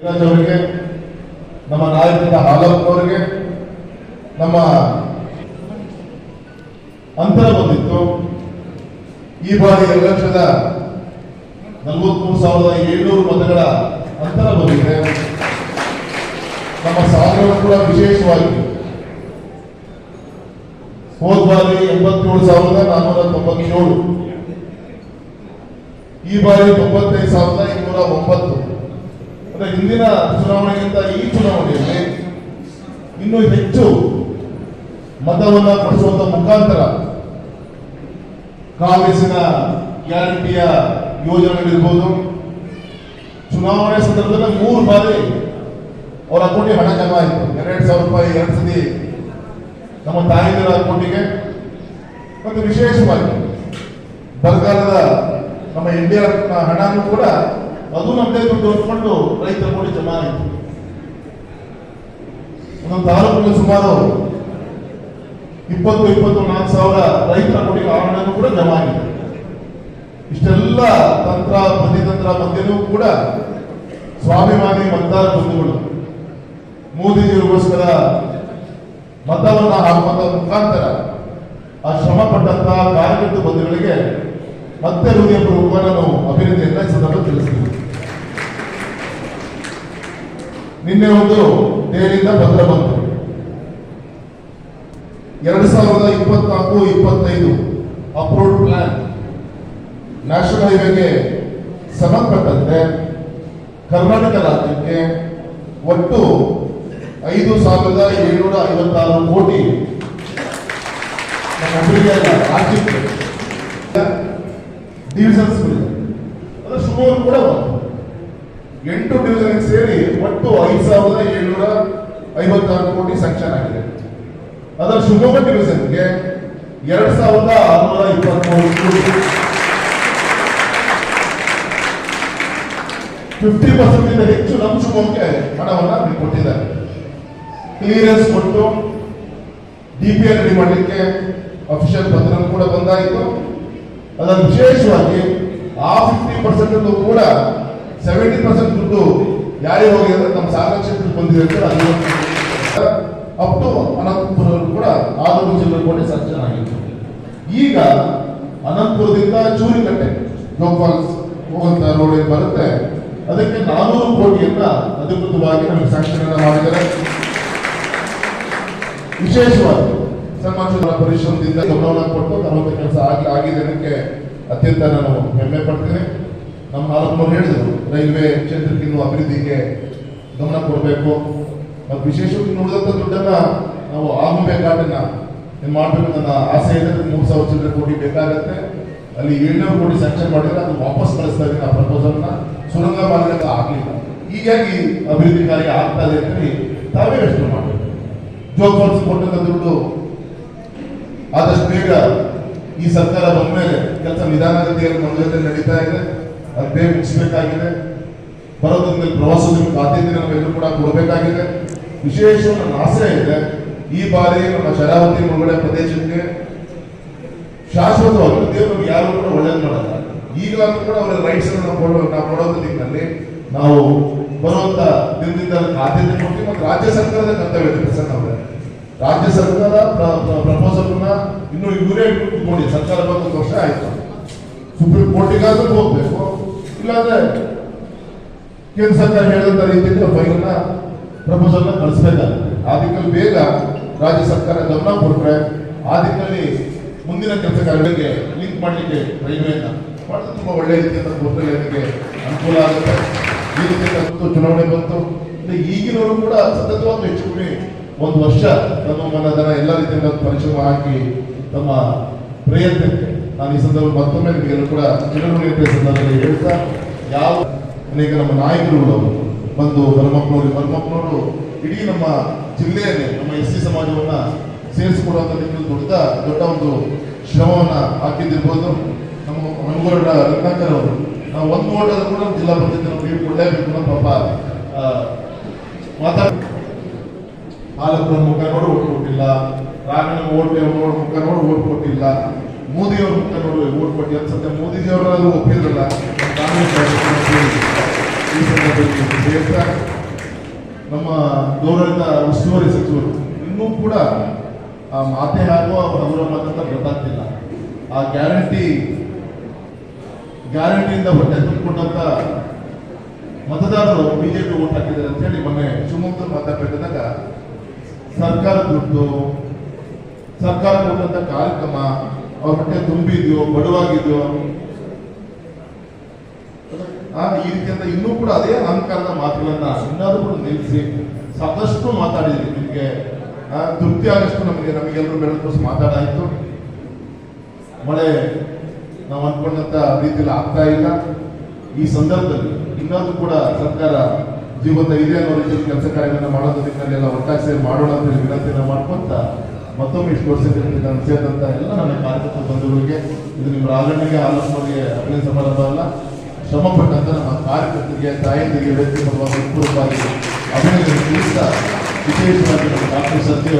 ಅವರಿಗೆ ನಮ್ಮ ನಾಯಕರ ಹಾಲಪ್ಪ ಅವರಿಗೆ ನಮ್ಮ ಅಂತರ ಬಂದಿತ್ತು. ಈ ಬಾರಿ ಎರಡು ಲಕ್ಷದ ನಲವತ್ಮೂರು ಸಾವಿರದ ಏಳ್ನೂರು ಮತಗಳ ಅಂತರ ಬಂದಿದೆ. ನಮ್ಮ ಸಾಧನೆ ಕೂಡ ವಿಶೇಷವಾಗಿ. ಹೋದ ಬಾರಿ ಎಂಬತ್ತೇಳು ಸಾವಿರದ ನಾನ್ನೂರ ತೊಂಬತ್ತೇಳು. ಈ ಬಾರಿ ತೊಂಬತ್ತೈದು ಸಾವಿರದ ಇನ್ನೂರ ಒಂಬತ್ತು. ಅಂದ್ರೆ ಹಿಂದಿನ ಚುನಾವಣೆಗಿಂತ ಈ ಚುನಾವಣೆಯಲ್ಲಿ ಇನ್ನೂ ಹೆಚ್ಚು ಮತವನ್ನು ಕೊಡಿಸುವಂತ ಮುಖಾಂತರ ಕಾಂಗ್ರೆಸ್ಸಿನ ಗ್ಯಾರಂಟಿಯ ಯೋಜನೆಗಳಿರ್ಬೋದು ಚುನಾವಣೆ ಸಂದರ್ಭದಲ್ಲಿ ಮೂರು ಬಾರಿ ಅವರ ಅಕೌಂಟಿಗೆ ಹಣ ಜಮಾ ಆಯಿತು. ಎರಡು ಸಾವಿರ ರೂಪಾಯಿ ಎರಡು ಸತಿ ನಮ್ಮ ತಾಯಂದಿರ ಅಕೌಂಟಿಗೆ. ಮತ್ತು ವಿಶೇಷವಾಗಿ ಬರಗಾಲದ ನಮ್ಮ ಇಂಡಿಯಾ ಹಣನೂ ಕೂಡ ಅದು ನಮ್ಮ ಕೈ ತೋರಿಸ್ಕೊಂಡು ರೈತರ ಕೂಡ ಜಮಾ ಆಯಿತು ಒಂದೊಂದು ತಾಲೂಕಿನಲ್ಲಿ ಸುಮಾರು ಇಪ್ಪತ್ತು ಇಪ್ಪತ್ತು, ನಾಲ್ಕು ಸಾವಿರ ರೈತರ ಅಕೌಂಟಿಗೆ ಆ ಕೂಡ ಜಮಾ ಆಗಿದೆ ಇಷ್ಟೆಲ್ಲ ತಂತ್ರ ಪ್ರತಿತಂತ್ರ ಮಧ್ಯೆಯೂ ಕೂಡ ಸ್ವಾಭಿಮಾನಿ ಮತದಾರ ಬಂಧುಗಳು ಮೋದಿಜಿಗೋಸ್ಕರ ಮತವನ್ನ ಹಾಕುವಂತ ಮುಖಾಂತರ ಆ ಶ್ರಮ ಪಟ್ಟಂತ ಕಾರ್ಯಕರ್ತ ಬಂಧುಗಳಿಗೆ ಮತ್ತೆ ಹೃದಯಪೂರ್ವಕ ನಾನು ಅಭಿನಂದನೆಯನ್ನ ಸಂದರ್ಭ ತಿಳಿಸ್ತೀನಿ. ನಿನ್ನೆ ಒಂದು ದೆಹಲಿಯಿಂದ ಪತ್ರ ಬಂತು. ಎರಡು ಸಾವಿರದ ಇಪ್ಪತ್ನಾಲ್ಕು, ಇಪ್ಪತ್ತೈದು ಅಪ್ರೂವ್ಡ್ ಪ್ಲಾನ್ ನ್ಯಾಷನಲ್ ಹೈವೇಗೆ ಸಂಬಂಧಪಟ್ಟಂತೆ ಕರ್ನಾಟಕ ರಾಜ್ಯಕ್ಕೆ ಒಟ್ಟು ಐದು ಸಾವಿರದ ಏಳ್ನೂರ ಐವತ್ತಾರು ಕೋಟಿ ರಾಜ್ಯಕ್ಕೆ ಡಿವಿಷನ್ಸ್ ಕೂಡ ಒಂದು ಎಂಟು ಡಿವಿಷನ್ ಸೇರಿ ಒಟ್ಟು ಐದು ಸಾವಿರದ ಏಳ್ನೂರ ಐವತ್ತಾರು ಕೋಟಿ ಸ್ಯಾಂಕ್ಷನ್ ಆಗಿದೆ. ಅದರ ಶಿವಮೊಗ್ಗ ಡಿವಿಷನ್ಗೆ ಎರಡ್ ಸಾವಿರದ ಆರುನೂರ ಇಪ್ಪತ್ಮೂರು ಕೋಟಿ. ಫಿಫ್ಟಿ ಪರ್ಸೆಂಟ್ ಹೆಚ್ಚು ನಮ್ಮ ಶಿವಮೊಗ್ಗಕ್ಕೆ ಹಣವನ್ನು ಕೊಟ್ಟಿದ್ದಾರೆ. ಕ್ಲಿಯರೆನ್ಸ್ ಕೊಟ್ಟು ಡಿ ಪಿ ರೆಡಿ ಮಾಡಲಿಕ್ಕೆ ಅಫಿಷಿಯಲ್ ಪತ್ರ ಕೂಡ ಬಂದಾಯಿತು. ಅದರ ವಿಶೇಷವಾಗಿ ಆ ಫಿಫ್ಟಿ ಪರ್ಸೆಂಟ್ ಕೂಡ ಸೆವೆಂಟಿ ಪರ್ಸೆಂಟ್ ದುಡ್ಡು ಯಾರಿಗೆ ಹೋಗಿ ಅಂದ್ರೆ ನಮ್ಮ ಸಾಗರ ಕ್ಷೇತ್ರಕ್ಕೆ ಬಂದಿದೆ ಅಂತ ಅಪ್ ಟು ಅನಂತಪುರ ಕೂಡ ಆದರೂ ಜಿಲ್ಲೆ ಕೋಟಿ ಸರ್ಜನ್ ಆಗಿತ್ತು ಈಗ ಅನಂತಪುರದಿಂದ ಚೂರಿಕಟ್ಟೆ ಫಾಲ್ಸ್ ಹೋಗುವಂತ ರೋಡ್ ಏನ್ ಬರುತ್ತೆ. ಅದಕ್ಕೆ ನಾನೂರು ಕೋಟಿಯನ್ನ ಅಧಿಕೃತವಾಗಿ ನಮಗೆ ಸ್ಯಾಂಕ್ಷನ್ ಮಾಡಿದ್ದಾರೆ. ವಿಶೇಷವಾಗಿ ಸಮಾಜ ಪರಿಶ್ರಮದಿಂದ ಗಮನವನ್ನು ಕೊಟ್ಟು ತರುವಂತ ಕೆಲಸ ಆಗಿ, ಆಗಿದೆ ಅತ್ಯಂತ ನಾನು ಹೆಮ್ಮೆ ಪಡ್ತೀನಿ. ನಮ್ಮ ನಾಲ್ಕುನೂರು ಹೇಳಿದ್ರು, ರೈಲ್ವೆ ಕ್ಷೇತ್ರಕ್ಕೆ ಇನ್ನು ಅಭಿವೃದ್ಧಿಗೆ ಗಮನ ಕೊಡಬೇಕು. ಮತ್ತು ವಿಶೇಷವಾಗಿ ನೋಡಿದಂಥ ದುಡ್ಡನ್ನ ನಾವು ಆಗುಂಬೆ ಘಾಟನ್ನ ಮಾಡಬೇಕು ನನ್ನ ಆಸೆ ಇದೆ ಮೂರು ಸಾವಿರ ಚಿಲ್ಲರೆ ಕೋಟಿ ಬೇಕಾಗತ್ತೆ. ಅಲ್ಲಿ ಏಳ್ನೂರು ಕೋಟಿ ಸ್ಯಾಂಕ್ಷನ್ ಮಾಡಿದ್ರೆ ಅದು ವಾಪಸ್ ಕಳಿಸ್ತಾ ಇದ್ದೀನಿ ಆ ಪ್ರಪೋಸಲ್ನ ಸುರಂಗ ಮಾರ್ಗ ಆಗ್ಲಿಲ್ಲ. ಹೀಗಾಗಿ ಅಭಿವೃದ್ಧಿ ಕಾರ್ಯ ಆಗ್ತಾ ಇದೆ ಅಂತ ಹೇಳಿ ತಾವೇ ಯೋಚನೆ ಮಾಡಬೇಕು. ಜೋಗ್ ಕೊಟ್ಟಂತ ದುಡ್ಡು ಆದಷ್ಟು ಬೇಗ ಈ ಸರ್ಕಾರ ಬಂದ ಮೇಲೆ ಕೆಲಸ ನಿಧಾನಗತಿಯಲ್ಲಿ ನಮ್ಮ ಜೊತೆ ನಡೀತಾ ಇದೆ. ಅದು ಮುಗಿಸಬೇಕಾಗಿದೆ. ಬರೋದ್ರಿಂದ ಪ್ರವಾಸೋದ್ಯಮ ಆದ್ಯತೆ ನಾವೆಲ್ಲರೂ ಕೂಡ ಕೊಡಬೇಕಾಗಿದೆ. ವಿಶೇಷ ನನ್ನ ಆಸೆ ಇದೆ, ಈ ಬಾರಿ ನಮ್ಮ ಶರಾವತಿ ಮುಳುಗಡೆ ಪ್ರದೇಶಕ್ಕೆ ಶಾಶ್ವತವಾಗಿ ದೇವರು ಯಾರು ಕೂಡ ಒಳ್ಳೇದು ಮಾಡಲ್ಲ. ಈಗಲಾದ್ರೂ ಕೂಡ ಅವರ ರೈಟ್ಸ್ ಅನ್ನು ಕೊಡೋ ನಾವು ನಿಟ್ಟಿನಲ್ಲಿ ನಾವು ಬರುವಂತ ದಿನದಿಂದ ಆದ್ಯತೆ ಕೊಡ್ತೀವಿ ಮತ್ತು ರಾಜ್ಯ ಸರ್ಕಾರದ ಕರ್ತವ್ಯ ಇದೆ ಪ್ರಸನ್ನ ಅವರೇ ರಾಜ್ಯ ಸರ್ಕಾರ ಪ್ರಪೋಸಲ್ ಇನ್ನು ಇವರೇ ಕೊಡಿ ಸರ್ಕಾರ ಬಂದ ವರ್ಷ ಆಯ್ತು. ಸುಪ್ರೀಂ ಕೋರ್ಟಿಗಾದ್ರೂ ಹೋಗ್ಬೇಕು. ಇಲ್ಲಾಂದ್ರೆ ಕೇಂದ್ರ ಸರ್ಕಾರ ಹೇಳಿದಂತ ರೀತಿಯಲ್ಲಿ ಫೈಲ್ನ ಪ್ರಪೋಸಲ್ನ ಇದ್ದಾರೆ. ಆ ದಿಕ್ಕಲ್ಲಿ ಬೇಗ ರಾಜ್ಯ ಸರ್ಕಾರ ಗಮನ ಕೊಟ್ರೆ ಆ ದಿಕ್ಕಲ್ಲಿ ಮುಂದಿನ ಕೆಲಸ ಕಾರ್ಯಗಳಿಗೆ ಲಿಂಕ್ ಮಾಡಲಿಕ್ಕೆ ರೈಲ್ವೆನ ಮಾಡಿದ್ರೆ ತುಂಬಾ ಒಳ್ಳೆ ರೀತಿಯಿಂದ ಕೊಟ್ಟರೆ ನನಗೆ ಅನುಕೂಲ ಆಗುತ್ತೆ. ಈ ರೀತಿ ಬಂತು, ಚುನಾವಣೆ ಬಂತು. ಈಗಿನವರು ಕೂಡ ಸತತವಾಗಿ ಹೆಚ್ಚು ಕಮ್ಮಿ ಒಂದು ವರ್ಷ ತಮ್ಮ ಮನದನ ಎಲ್ಲ ರೀತಿಯಿಂದ ಪರಿಶ್ರಮ ಹಾಕಿ ತಮ್ಮ ಪ್ರಯತ್ನಕ್ಕೆ ನಾನು ಈ ಸಂದರ್ಭ ಮತ್ತೊಮ್ಮೆ ನಿಮಗೆಲ್ಲ ಕೂಡ ಚುನಾವಣೆ ಸಂದರ್ಭದಲ್ಲಿ ಹೇಳ್ತಾ ಯಾವ ಅನೇಕ ನಮ್ಮ ನಾಯಕರುಗಳು ಬಂದು ಬರಮಕ್ಕನವರು ಬರಮಕ್ಕನವರು ಇಡೀ ನಮ್ಮ ಜಿಲ್ಲೆಯನ್ನೇ, ನಮ್ಮ ಎಸ್ ಸಿ ಸಮಾಜವನ್ನ ಸೇರಿಸಿಕೊಡುವಂಥ ನಿಟ್ಟಿನಲ್ಲಿ ದೊಡ್ಡ ದೊಡ್ಡ ಒಂದು ಶ್ರಮವನ್ನ ಹಾಕಿದ್ದಿರ್ಬೋದು. ನಮ್ಮ ಮನಗೋಡ ರತ್ನಾಕರ್ ಅವರು, ನಾವು ಒಂದು ಓಟ್ ಆದ್ರೂ ಕೂಡ ಜಿಲ್ಲಾ ಪಂಚಾಯತ್ ನೀವು ಕೊಡಲೇಬೇಕು ಅಂತ ಪಾಪ ಮಾತಾಡ ಹಾಲಪ್ಪನ ಮುಖ ನೋಡು, ಓಟ್ ಕೊಟ್ಟಿಲ್ಲ. ರಾಮನ ಓಟ್ ಮುಖ ನೋಡು, ಓಟ್ ಕೊಟ್ಟಿಲ್ಲ. ಮೋದಿಯವ್ರ ಅಂತ ನೋಡಿ ಓಟ್ ಕೊಟ್ಟಿಲ್ಲ ಸದ್ಯ ಮೋದಿಜಿಯವರಾದ್ರೂ ಒಪ್ಪಿದ್ರಲ್ಲ. ನಮ್ಮ ಗೌರವಿತ ಉಸ್ತುವಾರಿ ಸಚಿವರು ಇನ್ನೂ ಕೂಡ ಆ ಮಾತೆ ಹಾಗೂ ಅವರ ಮಾತಂತ ಗೊತ್ತಾಗ್ತಿಲ್ಲ. ಆ ಗ್ಯಾರಂಟಿ, ಗ್ಯಾರಂಟಿಯಿಂದ ಹೊಟ್ಟೆ ತುಂಬಿಕೊಂಡಂತ ಮತದಾರರು ಬಿಜೆಪಿ ಓಟ್ ಹಾಕಿದ್ದಾರೆ ಅಂತ ಹೇಳಿ ಮೊನ್ನೆ ಶಿವಮೊಗ್ಗದಲ್ಲಿ ಮಾತಾಡ್ಬೇಕಾದಾಗ ಸರ್ಕಾರ ದುಡ್ಡು ಸರ್ಕಾರ ಕೊಟ್ಟಂತ ಕಾರ್ಯಕ್ರಮ ಅವ್ರ ಹೊಟ್ಟೆ ತುಂಬಿದ್ಯೋ, ಬಡವಾಗಿದ್ಯೋ? ಈ ರೀತಿಯಿಂದ ಇನ್ನೂ ಕೂಡ ಅದೇ ಅಹಂಕಾರದ ಮಾತುಗಳನ್ನ ಇನ್ನಾದ್ರೂ ಕೂಡ ನಿಲ್ಲಿಸಿ ಸಾಕಷ್ಟು ಮಾತಾಡಿದ್ವಿ ನಿಮಗೆ. ತೃಪ್ತಿ ಆಗಷ್ಟು ನಮಗೆ, ನಮಗೆಲ್ಲರೂ ಬೆಳೆದೋಸ್ ಮಾತಾಡಾಯ್ತು. ಮಳೆ ನಾವು ಅನ್ಕೊಂಡಂತ ರೀತಿಯಲ್ಲಿ ಆಗ್ತಾ ಇಲ್ಲ. ಈ ಸಂದರ್ಭದಲ್ಲಿ ಇನ್ನಾದ್ರೂ ಕೂಡ ಸರ್ಕಾರ ಜೀವಂತ ಇದೆ ಅನ್ನೋ ರೀತಿಯಲ್ಲಿ ಕೆಲಸ ಕಾರ್ಯಗಳನ್ನ ನಿಟ್ಟಿನಲ್ಲಿ ಎಲ್ಲ ಒಟ್ಟಾಗಿ ಸೇರಿ ಮಾಡೋಣ ಅಂತ ವಿನಂತಿಯನ್ನ ಮಾಡ್ಕೊಂತ ಮತ್ತೊಮ್ಮೆ ಇಷ್ಟು ವರ್ಷದಿಂದ ನಾನು ಸೇರಿದಂಥ ಎಲ್ಲ ನನ್ನ ಕಾರ್ಯಕರ್ತ ಬಂಧುಗಳಿಗೆ ಇದು ನಿಮ್ಮ ರಾಜಣ್ಣಿಗೆ ಆಲೋಚನೆಗೆ ಅಭಿನಯ ಸಮಾರಂಭ ಅಲ್ಲ ಶ್ರಮ ಪಟ್ಟಂತ ನಮ್ಮ ಕಾರ್ಯಕರ್ತರಿಗೆ, ತಾಯಂದಿರಿಗೆ ವ್ಯಕ್ತಿಪರವಾಗಿ ಹೃತ್ಪೂರ್ವಕವಾಗಿ ಅಭಿನಯ ತಿಳಿಸ್ತಾ ವಿಶೇಷವಾಗಿ ನಮ್ಮ ಡಾಕ್ಟರ್ ಸತ್ಯ,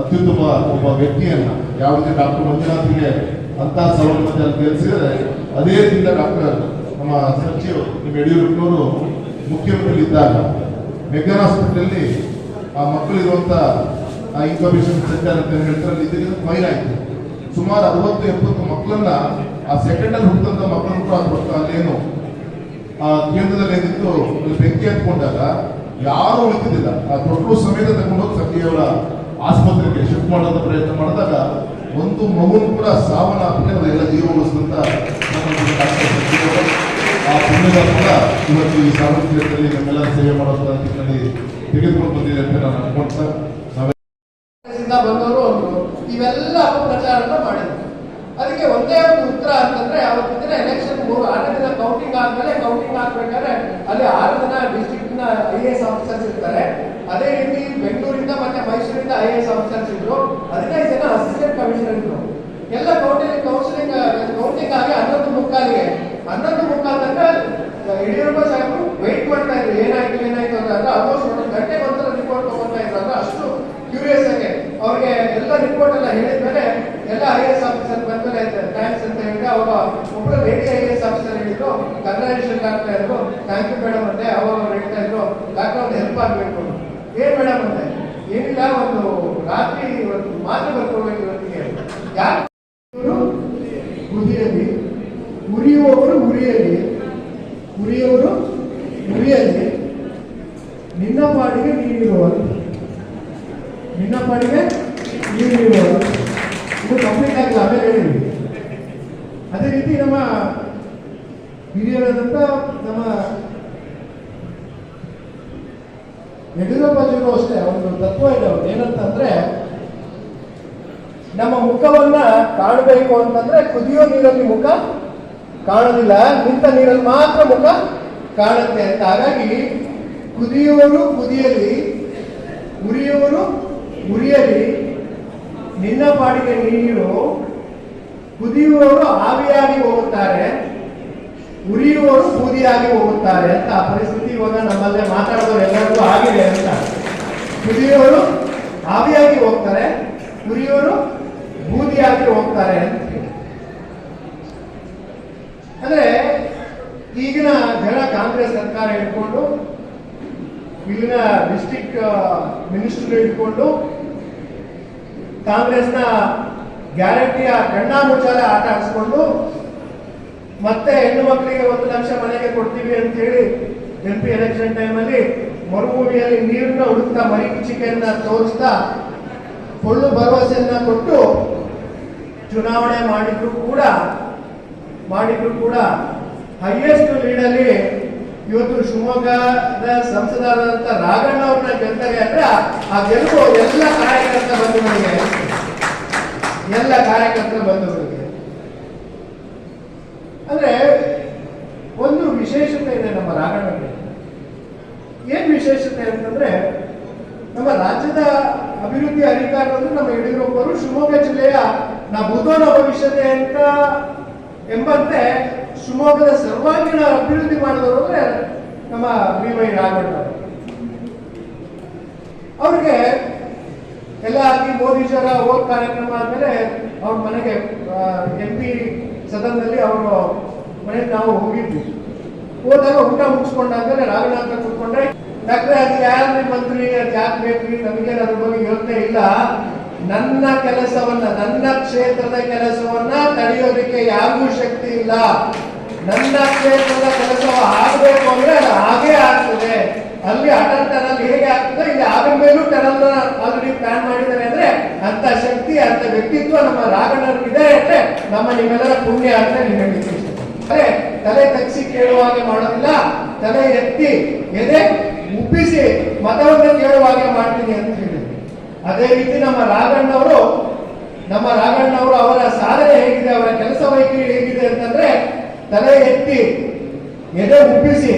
ಅತ್ಯುತ್ತಮ ಒಬ್ಬ ವ್ಯಕ್ತಿಯನ್ನು ಯಾವುದೇ ಡಾಕ್ಟರ್ ಮಂಜುನಾಥ್ಗೆ ಅಂತ ಸೌಲಭ್ಯ ಅಲ್ಲಿ ಗೆಲ್ಲಿಸಿದರೆ ಅದೇ ದಿನ ಡಾಕ್ಟರ್ ನಮ್ಮ ಸಚಿವ ನಿಮ್ಮ ಯಡಿಯೂರಪ್ಪನವರು ಮುಖ್ಯಮಂತ್ರಿ ಇದ್ದಾಗ ಮೆಗ್ಗಾನ್ ಆಸ್ಪತ್ರೆಯಲ್ಲಿ ಆ ಮಕ್ಕಳಿರುವಂಥ ಇನ್ಫಾರ್ಮೇಶನ್ ಸೆಂಟರ್ ಅಂತ ಹೇಳ್ತಾರೆ ಇದರಿಂದ ಫೈಲ್ ಆಯ್ತು. ಸುಮಾರು ಅರವತ್ತು, ಎಪ್ಪತ್ತು ಮಕ್ಕಳನ್ನ ಆ ಸೆಕೆಂಡ್ ಅಲ್ಲಿ ಹುಟ್ಟಂತ ಮಕ್ಕಳನ್ನು ಕೂಡ ಅಲ್ಲೇನು ಆ ಕೇಂದ್ರದಲ್ಲಿ ಏನಿತ್ತು ಬೆಂಕಿ ಹತ್ಕೊಂಡಾಗ ಯಾರು ಉಳಿತಿದ್ದಿಲ್ಲ. ಆ ತೊಟ್ಟು ಸಮೇತ ತಗೊಂಡೋಗಿ ಸಖಿಯವರ ಆಸ್ಪತ್ರೆಗೆ ಶಿಫ್ಟ್ ಮಾಡೋದ ಪ್ರಯತ್ನ ಮಾಡಿದಾಗ ಒಂದು ಮಗುನು ಕೂಡ ಸಾವನ್ನ ಎಲ್ಲ ಜೀವ ಉಳಿಸಿದಂತ ಆ ಪುಣ್ಯದ ಕೂಡ ಇವತ್ತು ಈ ಸಾರ್ವಜನಿಕರಲ್ಲಿ ನಮ್ಮೆಲ್ಲ ಸೇವೆ ಮಾಡೋದ್ರ ತೆಗೆದುಕೊಂಡು ಬಂದಿದೆ ಅಂತ ನಾನು ಅನ್ಕೊಂತ ಬಂದವರು ಅವರು ಇವೆಲ್ಲ ಅಪಪ್ರಚಾರನ ಮಾಡಿದ್ರು. ಅದಕ್ಕೆ ಒಂದೇ ಒಂದು ಉತ್ತರ ಅಂತಂದ್ರೆ, ಅವತ್ತಿನ ಎಲೆಕ್ಷನ್ ಮೂರು ಆರನೇ ಕೌಂಟಿಂಗ್ ಆದ್ಮೇಲೆ ಕೌಂಟಿಂಗ್ ಆಗ್ಬೇಕಾದ್ರೆ ಅಲ್ಲಿ ಆರು ಜನ ಡಿಸ್ಟ್ರಿಕ್ಟ್ನ ಐ ಎಸ್ ಆಫೀಸರ್ಸ್ ಇರ್ತಾರೆ. ಅದೇ ರೀತಿ ಬೆಂಗಳೂರಿಂದ ಮತ್ತೆ ಮೈಸೂರಿಂದ ಐ ಎಸ್ ಆಫೀಸರ್ಸ್ ಇದ್ರು. ಹದಿನೈದು ಜನ ಅಸಿಸ್ಟೆಂಟ್ ಕಮಿಷನರ್ ಇದ್ರು. ಎಲ್ಲ ಕೌಂಟಿಂಗ್ ಕೌನ್ಸಿಲಿಂಗ್ ಕೌಂಟಿಂಗ್ ಆಗಿ ಹನ್ನೊಂದು ಮುಕ್ಕಾಲಿಗೆ. ಹನ್ನೊಂದು ಮುಕ್ಕಾಲ್ ತನಕ ಯಡಿಯೂರಪ್ಪ ಸಾಹೇಬರು ವೆಯ್ಟ್ ಮಾಡ್ತಾ ಇದ್ರು. ಏನಾಯ್ತು ಏನಾಯ್ತು ಅಂತ. ಅಂದ್ರೆ ಆಲ್ಮೋಸ್ಟ್ ಒಂದು ಗಂಟೆ ಒಂಥರ ರಿಪೋರ್ಟ್ ತಗೊಂತಾ ಇದ್ರು ಅಂದ್ರೆ ಅಷ್ಟು ಕ್ಯೂರಿಯಸ್ ಆಗಿ ಅವ್ರಿಗೆ ಎಲ್ಲ ಹೇಳಿದ ಹೇಳಿದ್ಮೇಲೆ ಎಲ್ಲ ಐ ಎಸ್ ಆಫೀಸರ್ ಬಂದ್ಮೇಲೆ ಥ್ಯಾಂಕ್ಸ್ ಅಂತ ಹೇಳಿದ್ರೆ ಅವರು ಒಬ್ಬರು ಲೇಡಿ ಐ ಎಸ್ ಆಫೀಸರ್ ಹೇಳಿದ್ರು ಕನ್ವರ್ಸೇಷನ್ ಆಗ್ತಾ ಇದ್ರು ಥ್ಯಾಂಕ್ ಯು ಮೇಡಮ್ ಅಂತೆ ಅವರು ಹೇಳ್ತಾ ಇದ್ರು ಡಾಕ್ಟರ್ ಒಂದು ಹೆಲ್ಪ್ ಆಗಬೇಕು ಏನು ಮೇಡಮ್ ಅಂತೆ? ಏನಿಲ್ಲ, ಒಂದು ರಾತ್ರಿ ಒಂದು ಮಾತು ಬರ್ಕೋಬೇಕು ಇವತ್ತಿಗೆ ಯಾರು ಬುದ್ಧಿಯಲ್ಲಿ ಉರಿಯುವವರು ಉರಿಯಲ್ಲಿ. ಉರಿಯವರು ಉರಿಯಲ್ಲಿ. ನಿನ್ನ ಪಾಡಿಗೆ ನೀನಿರುವರು ನಿನ್ನ ಪಾಡಿಗೆ ನೀನಿರುವರು ಇದು ಕಂಪ್ಲೀಟ್ ಆಗಿಲ್ಲ ಆಮೇಲೆ ಹೇಳಿ ಅದೇ ರೀತಿ ನಮ್ಮ ಹಿರಿಯರಾದಂಥ ನಮ್ಮ ಯಡಿಯೂರಪ್ಪಾಜಿಗೂ ಅಷ್ಟೇ ಒಂದು ತತ್ವ ಇದೆ ಅವ್ರು ಏನಂತಂದ್ರೆ ನಮ್ಮ ಮುಖವನ್ನ ಕಾಣಬೇಕು ಅಂತಂದ್ರೆ ಕುದಿಯೋ ನೀರಲ್ಲಿ ಮುಖ ಕಾಣೋದಿಲ್ಲ ನಿಂತ ನೀರಲ್ಲಿ ಮಾತ್ರ ಮುಖ ಕಾಣುತ್ತೆ ಅಂತ ಹಾಗಾಗಿ ಕುದಿಯುವರು ಕುದಿಯಲಿ ಉರಿಯುವರು ಉರಿಯಲಿ ನಿನ್ನ ಪಾಡಿಗೆ ನೀರು ಕುದಿಯುವವರು ಆವಿಯಾಗಿ ಹೋಗುತ್ತಾರೆ, ಉರಿಯುವವರು ಬೂದಿಯಾಗಿ ಹೋಗುತ್ತಾರೆ ಅಂತ ಆ ಪರಿಸ್ಥಿತಿ ಇವಾಗ ನಮ್ಮಲ್ಲೇ ಮಾತಾಡೋರು ಎಲ್ಲರಿಗೂ ಆಗಿದೆ ಅಂತ. ಕುದಿಯುವವರು ಆವಿಯಾಗಿ ಹೋಗ್ತಾರೆ ಕುರಿಯವರು ಬೂದಿಯಾಗಿ ಹೋಗ್ತಾರೆ ಅಂತ ಅಂದ್ರೆ ಈಗಿನ ಜನ ಕಾಂಗ್ರೆಸ್ ಸರ್ಕಾರ ಹಿಡ್ಕೊಂಡು, ಇಲ್ಲಿನ ಡಿಸ್ಟಿಕ್ ಮಿನಿಸ್ಟರ್ ಹಿಡ್ಕೊಂಡು ಕಾಂಗ್ರೆಸ್ನ ಗ್ಯಾರಂಟಿಯ ಕಣ್ಣಾ ಮುಚ್ಚಾಲೆ ಆಟ ಆಡಿಸ್ಕೊಂಡು ಮತ್ತೆ ಹೆಣ್ಣು ಮಕ್ಕಳಿಗೆ ಒಂದು ಲಕ್ಷ ಮನೆಗೆ ಕೊಡ್ತೀವಿ ಅಂತ ಹೇಳಿ ಎಂ ಪಿ ಎಲೆಕ್ಷನ್ ಟೈಮಲ್ಲಿ ಮರುಭೂಮಿಯಲ್ಲಿ ನೀರನ್ನ ಹುಡುಕ್ತಾ ಮರಿ ಚಿಕೆನ್ನ ತೋರಿಸ್ತಾ ಸುಳ್ಳು ಭರವಸೆಯನ್ನ ಕೊಟ್ಟು ಚುನಾವಣೆ ಮಾಡಿದ್ರು ಕೂಡ ಮಾಡಿದ್ರು ಕೂಡ ಹೈಯೆಸ್ಟ್ ಲೀಡಲ್ಲಿ ಇವತ್ತು ಶಿವಮೊಗ್ಗದ ಸಂಸದರಾದಂಥ ರಾಘಣ್ಣ ಅವ್ರನ್ನ ಗೆಲ್ತಾರೆ ಅಂದ್ರೆ ಆ- ಆ ಗೆಲುವು ಎಲ್ಲ ಕಾರ್ಯಕರ್ತ ಬಂಧುಗಳಿಗೆ ಎಲ್ಲ ಕಾರ್ಯಕರ್ತರು ಬಂದವರಿಗೆ ಅಂದ್ರೆ ಒಂದು ವಿಶೇಷತೆ ಇದೆ ನಮ್ಮ ರಾಗಣಕ್ಕೆ ಏನ್ ವಿಶೇಷತೆ ಅಂತಂದ್ರೆ ನಮ್ಮ ರಾಜ್ಯದ ಅಭಿವೃದ್ಧಿ ಅಧಿಕಾರಿಗಳು ನಮ್ಮ ಯಡಿಯೂರಪ್ಪರು ಶಿವಮೊಗ್ಗ ಜಿಲ್ಲೆಯ ನಾ ಬುಧೋನ ಭವಿಷ್ಯತೆ ಅಂತ ಎಂಬಂತೆ ಶಿವಮೊಗ್ಗದ ಸರ್ವಾಂಗೀಣ ಅಭಿವೃದ್ಧಿ ಮಾಡಿದವರು ಅಂದ್ರೆ ನಮ್ಮ ವೈ ಅವರು. ಅವ್ರಿಗೆ ಎಲ್ಲ ಆಗಿ ಮೋದಿಜರ ಹೋದ ಕಾರ್ಯಕ್ರಮ ಆದ್ಮೇಲೆ ಅವ್ರ ಮನೆಗೆ ಎಂ ಪಿ ಸದನದಲ್ಲಿ ಅವರು ಮನೆಗೆ ನಾವು ಹೋಗಿದ್ವಿ. ಹೋದಾಗ ಊಟ ಮುಗಿಸ್ಕೊಂಡಾದ್ಮೇಲೆ ರಾಘನಾಥ ಕುತ್ಕೊಂಡ್ರೆ, ಡಾಕ್ಟ್ರೆ, ಅದು ಯಾರು ಮಂತ್ರಿ? ಅದು ಯಾಕೆ ಬೇಕ್ರಿ ನಮಗೆ ಅದ್ರ ಬಗ್ಗೆ ಯೋಚನೆ ಇಲ್ಲ. ನನ್ನ ಕೆಲಸವನ್ನ, ನನ್ನ ಕ್ಷೇತ್ರದ ಕೆಲಸವನ್ನ ತಡೆಯೋದಕ್ಕೆ ಯಾರಿಗೂ ಶಕ್ತಿ ಇಲ್ಲ. ನನ್ನ ಕ್ಷೇತ್ರದ ಕೆಲಸ ಆಗಬೇಕು ಅಂದ್ರೆ ಅದು ಹಾಗೇ ಆಗ್ತದೆ. ಅಲ್ಲಿ ಅಟಲ್ ಟನಲ್ ಹೇಗೆ ಆಗ್ತದೆ? ಇಲ್ಲಿ ಆದ ಮೇಲೂ ಟನಲ್ ಆಲ್ರೆಡಿ ಪ್ಲಾನ್ ಮಾಡಿದ್ದಾರೆ ಅಂದ್ರೆ ಅಂತ ಶಕ್ತಿ ಅಂತ ವ್ಯಕ್ತಿತ್ವ ನಮ್ಮ ರಾಘಣ್ಣವ್ರಿಗೆ ಇದೆ ಅಂದ್ರೆ ನಮ್ಮ ನಿಮ್ಮೆಲ್ಲರ ಪುಣ್ಯ ಅಂತ ನೀವು ಇಷ್ಟಪಡ್ತೀನಿ. ಅದೇ ತಲೆ ತಗ್ಸಿ ಕೇಳುವ ಹಾಗೆ ಮಾಡೋದಿಲ್ಲ. ತಲೆ ಎತ್ತಿ ಎದೆ ಉಪ್ಪಿಸಿ ಮತವನ್ನು ಕೇಳುವ ಹಾಗೆ ಮಾಡ್ತೀನಿ ಅಂತ ಹೇಳಿದ್ರು. ಅದೇ ರೀತಿ ನಮ್ಮ ರಾಘಣ್ಣವರು ನಮ್ಮ ರಾಘಣ್ಣವರು ಅವರ ಸಾಧನೆ ಹೇಗಿದೆ, ಅವರ ಕೆಲಸ ವೈಖರಿ ಹೇಗಿದೆ ಅಂತಂದ್ರೆ ತಲೆ ಎತ್ತಿ ಎದೆ ಉಪ್ಪಿಸಿ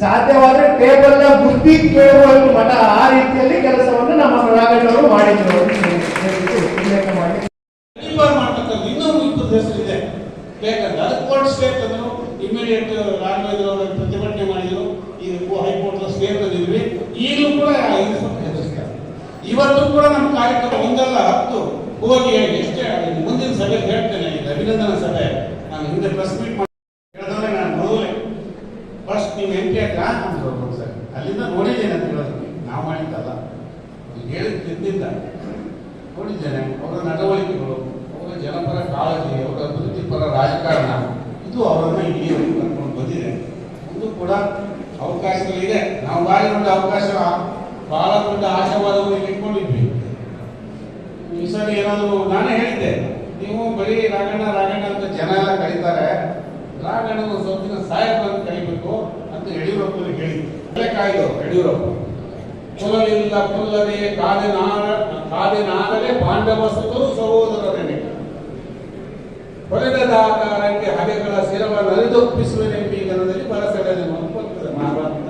ಸಾಧ್ಯವಾದ್ರೆ ಟೇಬಲ್ನ ಬುದ್ಧಿ ಕೇಳುವ ಮಠ ಆ ರೀತಿಯಲ್ಲಿ ಕೆಲಸವನ್ನು ನಮ್ಮ ರಾಘಣ್ಣವರು ಮಾಡಿದ್ರು ಇನ್ನೊಂದು ಇಪ್ಪತ್ತು ಹೆಸರಿದೆ. ಬೇಕಂತ ಅದು ಕೋರ್ಟ್ ಸ್ಟೇ ತಂದ್ರು ಇಮಿಡಿಯೇಟ್ ಪ್ರತಿಭಟನೆ ಮಾಡಿದ್ರು. ಹೈಕೋರ್ಟ್ ಈಗಲೂ ಕೂಡ ಇವತ್ತು ಕೂಡ ನಮ್ಮ ಕಾರ್ಯಕ್ರಮ ಒಂದಲ್ಲ, ಹತ್ತು. ಹೋಗಿ ಎಷ್ಟೇ ಮುಂದಿನ ಸಭೆ ಹೇಳ್ತೇನೆ. ಇದು ಅಭಿನಂದನಾ ಸಭೆ. ನಾನು ಹಿಂದೆ ಪ್ರೆಸ್ ಮೀಟ್ ಮಾಡಿ ಹೇಳಿದ್ರೆ ನಾನು ನೋಡಲೆ ಫಸ್ಟ್ ನೀವು ಎಂ ಪಿ ಆಯ್ತಾ ಅಂತ ಸರ್ ಅಲ್ಲಿಂದ ನೋಡಿದ್ದೇನೆ ಅಂತ ಹೇಳೋದು ನಾವು ಮಾಡಿದ್ದಲ್ಲ ಅದು ಹೇಳಿದ ತಿಂದಿದ್ದ ನೋಡಿದ್ದೇನೆ ಅವರ ನಡವಳಿಕೆಗಳು ಅವರ ಜನಪರ ಕಾಳಜಿ ಅವರ ವೃತ್ತಿಪರ ರಾಜಕಾರಣ ಇದು ಅವರನ್ನ ಇಲ್ಲಿಯವರೆಗೂ ಕರ್ಕೊಂಡು ಬಂದಿದೆ ಮುಂದೆ ಕೂಡ ಅವಕಾಶಗಳಿದೆ ನಾವು ಬಾರಿ ದೊಡ್ಡ ಅವಕಾಶ ಬಹಳ ದೊಡ್ಡ ಆಶಾವಾದವನ್ನು ಇಟ್ಕೊಂಡಿದ್ವಿ ಈ ಸರಿ ಏನಾದ್ರು ನಾನೇ ಹೇಳಿದ್ದೆ ನೀವು ಬರೀ ರಾಘಣ್ಣ ರಾಘಣ್ಣ ಅಂತ ಜನ ಎಲ್ಲ ಕರೀತಾರೆ. ರಾಘಣ್ಣ ಸ್ವಲ್ಪ ದಿನ ಅಂತ ಕರಿಬೇಕು ಅಂತ ಯಡಿಯೂರಪ್ಪ ಹೇಳಿದ್ದೆ. ಕಾಯ್ದು ಯಡಿಯೂರಪ್ಪ. ಕುಲವಿಲ್ಲ ಕುಲ್ಲದೆ ಕಾದಿನಾರ ಕಾದಿನಾರಲೇ ಪಾಂಡವ ಸಹೋದರನೇ ಸಹೋದರರನೆ ಹೊರೆದಾಕಾರಕ್ಕೆ ಹಗೆಗಳ ಶಿರವ ನರಿದೊಪ್ಪಿಸುವೆನೆಂಬೀಗನದಲ್ಲಿ ಬರಸೆಡನೆ ಒಪ್ಪುತ್ತದೆ ಮಹಾಭಾರತ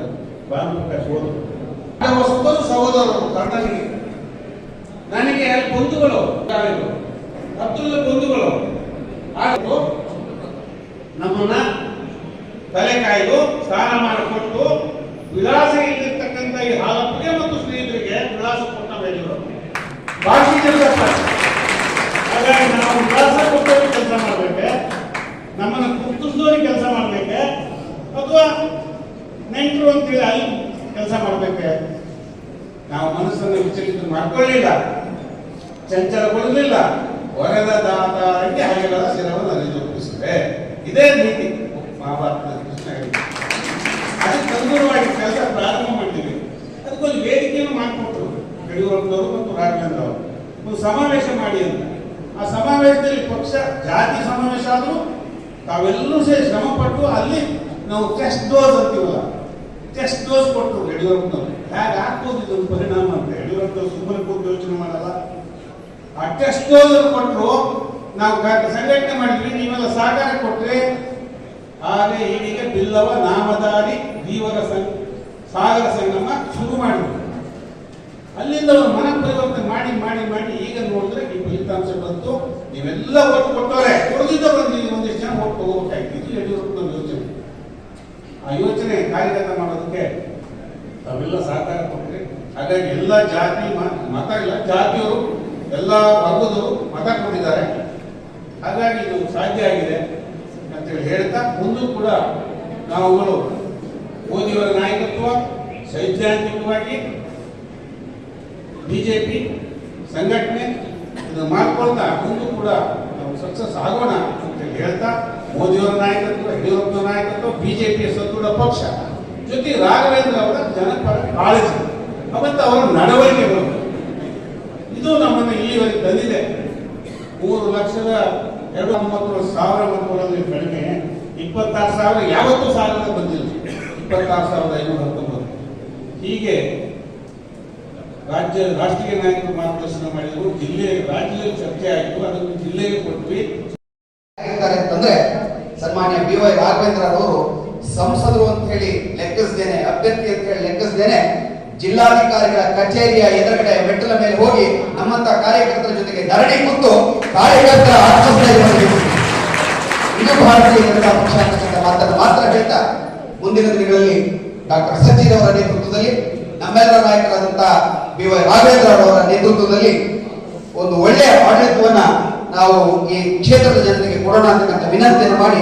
ಓದು. ಪಾಂಡವ ಸುತರು ಸಹೋದರರು ಕರ್ಣನಿಗೆ. ನನಗೆ ಬಂಧುಗಳು ಅಬ್ದುಲ್ ಬಂಧುಗಳು. ನಮ್ಮನ್ನ ತಲೆ ಕಾಯ್ದು ಸ್ನಾನ ಮಾಡಿಕೊಟ್ಟು ವಿಳಾಸ ಇಲ್ಲಿರ್ತಕ್ಕಂಥ ಈ ಹಾಲಪ್ಪಗೆ ಮತ್ತು ಸ್ನೇಹಿತರಿಗೆ ವಿಳಾಸ ಕೊಟ್ಟ ಬೇಡಿದ್ರು ಬಾಕಿ ಹಾಗಾಗಿ ನಾವು ವಿಳಾಸ ಕೊಟ್ಟು ಕೆಲಸ ಮಾಡಬೇಕೆ, ನಮ್ಮನ್ನು ಗುರುತಿಸಿದವ್ರಿಗೆ ಕೆಲಸ ಮಾಡಬೇಕೆ, ಅಥವಾ ನೆಂಟರು ಅಂತೇಳಿ ಅಲ್ಲಿ ಕೆಲಸ ಮಾಡಬೇಕೆ? ನಾವು ಮನಸ್ಸನ್ನು ವಿಚಲಿತ ಮಾಡ್ಕೊಳ್ಳಿಲ್ಲ. ಚಂಚಲಗೊಳ್ಳಲಿಲ್ಲ ಹೊರದ ದಾತಾರಕ್ಕೆ ಹಗೆಗಳ ಶಿರವನ್ನು ಅರಿತೊಪ್ಪಿಸಿದೆ ಇದೇ ನೀತಿ. ಮಹಾಭಾರತದ ಕೃಷ್ಣ. ಅದಕ್ಕೆ ಅನುಗುಣವಾಗಿ ಕೆಲಸ ಪ್ರಾರಂಭ ಮಾಡ್ತೀವಿ. ಅದಕ್ಕೊಂದು ವೇದಿಕೆಯನ್ನು ಮಾಡಿಕೊಟ್ರು ಯಡಿಯೂರಪ್ಪನವರು ಮತ್ತು ರಾಘವೇಂದ್ರ ಅವರು ಒಂದು ಸಮಾವೇಶ ಮಾಡಿ ಅಂತ. ಆ ಸಮಾವೇಶದಲ್ಲಿ ಪಕ್ಷ, ಜಾತಿ ಸಮಾವೇಶ ಆದರೂ ತಾವೆಲ್ಲರೂ ಸೇರಿ ಶ್ರಮ ಪಟ್ಟು ಅಲ್ಲಿ ನಾವು ಟೆಸ್ಟ್ ಡೋಸ್ ಅಂತೀವಲ್ಲ ಟೆಸ್ಟ್ ಡೋಸ್ ಕೊಟ್ಟರು ಯಡಿಯೂರಪ್ಪನವರು ಹೇಗೆ ಆಗ್ಬೋದು ಇದೊಂದು ಪರಿಣಾಮ ಅಂತ. ಯಡಿಯೂರಪ್ಪನವರು ಸುಮ್ಮನೆ ಕೂತು ಯೋಚನೆ ಮಾಡಲ್ಲ. ಆ ಕೊಟ್ಟರು ನಾವು ಸಂಘಟನೆ ಮಾಡಿದ್ವಿ, ನೀವೆಲ್ಲ ಸಹಕಾರ ಕೊಟ್ಟರೆ ಹಾಗೆ ಈಗೀಗ ಬಿಲ್ಲವ ನಾಮದಾರಿ ದೀವರ ಸಂಘ, ಸಾಗರ ಸಂಗಮ ಶುರು ಮಾಡಿದ್ರು. ಅಲ್ಲಿಂದ ಒಂದು ಮನ ಪರಿವರ್ತನೆ ಮಾಡಿ ಮಾಡಿ ಮಾಡಿ, ಈಗ ನೋಡಿದ್ರೆ ಈ ಫಲಿತಾಂಶ ಬಂತು. ನೀವೆಲ್ಲ ಒಟ್ಟು ಕೊಟ್ಟವ್ರೆ, ಕೊಡದಿದ್ದ ಬಂದು ಒಂದಿಷ್ಟು ಜನ ಒಟ್ಟು ಹೋಗ್ಬೇಕಾಯ್ತು ಇದು ಯಡಿಯೂರಪ್ಪನ ಯೋಚನೆ. ಆ ಯೋಚನೆ ಕಾರ್ಯಗತ ಮಾಡೋದಕ್ಕೆ ತಾವೆಲ್ಲ ಸಹಕಾರ ಕೊಟ್ಟರೆ ಹಾಗಾಗಿ ಎಲ್ಲ ಜಾತಿ ಮತ ಇಲ್ಲ. ಜಾತಿಯವರು ಎಲ್ಲ ವರ್ಗದವರು ಮತ ಕೊಟ್ಟಿದ್ದಾರೆ. ಹಾಗಾಗಿ ಇದು ಸಾಧ್ಯ ಆಗಿದೆ ಅಂತೇಳಿ ಹೇಳ್ತಾ, ಮುಂದೂ ಕೂಡ ನಾವುಗಳು ಮೋದಿಯವರ ನಾಯಕತ್ವ, ಸೈದ್ಧಾಂತಿಕವಾಗಿ ಬಿಜೆಪಿ ಸಂಘಟನೆ ಇದನ್ನು ಮಾಡ್ಕೊಳ್ತಾ, ಮುಂದೂ ಕೂಡ ನಾವು ಸಕ್ಸಸ್ ಆಗೋಣ ಅಂತೇಳಿ ಹೇಳ್ತಾ, ಮೋದಿಯವರ ನಾಯಕತ್ವ, ಯಡಿಯೂರಪ್ಪನ ನಾಯಕತ್ವ, ಬಿಜೆಪಿಯ ಸದೃಢ ಪಕ್ಷ. ಜೊತೆ ರಾಘವೇಂದ್ರ ಅವರ ಜನಪರ ಕಾಳಜಿ. ಅವತ್ತು ಅವರ ನಡವಳಿಕೆಗಳು. ಇದು ನಮ್ಮನ್ನು ಇಲ್ಲಿವರೆಗೆ ತಂದಿದೆ. ಮೂರು ಲಕ್ಷದ ಎರಡು ಒಂಬತ್ತು ಸಾವಿರ ಮತಗಳಲ್ಲಿ ಕಡಿಮೆ ಇಪ್ಪತ್ತಾರು ಸಾವಿರ, ಯಾವತ್ತೂ ಸಾವಿರದ ಬಂದಿಲ್ಲ. ಇಪ್ಪತ್ತಾರು ಸಾವಿರದ ಐನೂರ ಹತ್ತೊಂಬತ್ತು. ಹೀಗೆ ರಾಜ್ಯ, ರಾಷ್ಟ್ರೀಯ ನಾಯಕರು ಮಾರ್ಗದರ್ಶನ ಮಾಡಿದ್ರು, ಜಿಲ್ಲೆ, ರಾಜ್ಯದಲ್ಲಿ ಚರ್ಚೆ ಆಯಿತು, ಅದನ್ನು ಜಿಲ್ಲೆಗೆ ಕೊಟ್ವಿ. ಅಂತಂದ್ರೆ ಸನ್ಮಾನ್ಯ ಬಿ ವೈ ರಾಘವೇಂದ್ರ ಅವರು ಸಂಸದರು ಅಂತ ಹೇಳಿ ಲೆಕ್ಕಿಸ್ದೇನೆ, ಅಭ್ಯರ್ಥಿ ಅಂತ ಹೇಳಿ ಲೆಕ್ಕಿಸದೇನೆ ಜಿಲ್ಲಾಧಿಕಾರಿಗಳ ಕಚೇರಿಯ ಎದುರುಗಡೆ ಮೆಟ್ಟಲ ಮೇಲೆ ಹೋಗಿ ನಮ್ಮಂತ ಕಾರ್ಯಕರ್ತರ ಜೊತೆಗೆ ಧರಣಿ ಕೂತು ಕಾರ್ಯಕರ್ತರ ಇದು ಭಾರತೀಯ ಜನತಾ ಪಕ್ಷ ಮಾತನ್ನು ಮಾತ್ರ ಹೇಳ್ತಾ ಮುಂದಿನ ದಿನಗಳಲ್ಲಿ ಡಾಕ್ಟರ್ ಸಚಿನ್ ಅವರ ನೇತೃತ್ವದಲ್ಲಿ ನಮ್ಮೆಲ್ಲರ ನಾಯಕರಾದಂತಹ ಬಿ ವೈ ರಾಘವೇಂದ್ರ ಅವರ ನೇತೃತ್ವದಲ್ಲಿ ಒಂದು ಒಳ್ಳೆಯ ಆಡಳಿತವನ್ನ ನಾವು ಈ ಕ್ಷೇತ್ರದ ಜನತೆಗೆ ಕೊಡೋಣ ಅಂತಕ್ಕಂಥ ವಿನಂತಿಯನ್ನು ಮಾಡಿ.